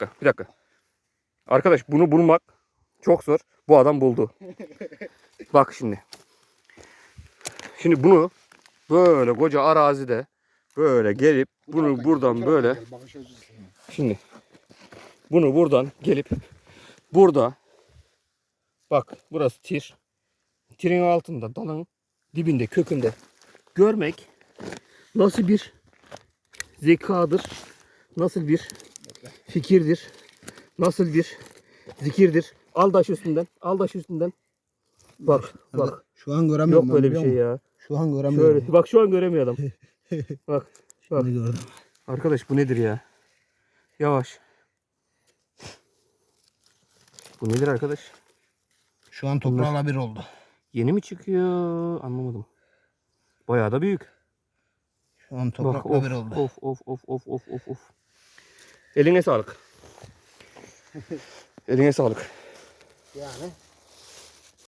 dakika, bir dakika. Arkadaş bunu bulmak çok zor. Bu adam buldu. Bak şimdi. Şimdi bunu böyle koca arazide böyle gelip bunu buradan böyle. Şimdi bunu buradan gelip burada bak burası tir. Tirin altında dalın dibinde kökünde görmek nasıl bir zekadır, nasıl bir fikirdir, nasıl bir zikirdir. Al taş üstünden, al taş üstünden. Bak, bak. Şu an göremiyorum. Yok böyle bir şey ya. Şu an göremiyorum. Şöyle, bak şu an göremiyor adam. Bak, bak. Gördüm. Arkadaş bu nedir ya? Yavaş. Bu nedir arkadaş? Şu an toprağla bir oldu. Yeni mi çıkıyor? Anlamadım. Bayağı da büyük. Şu an toprakla bir oldu. of of of of of of of. Eline sağlık. Eline sağlık. Yani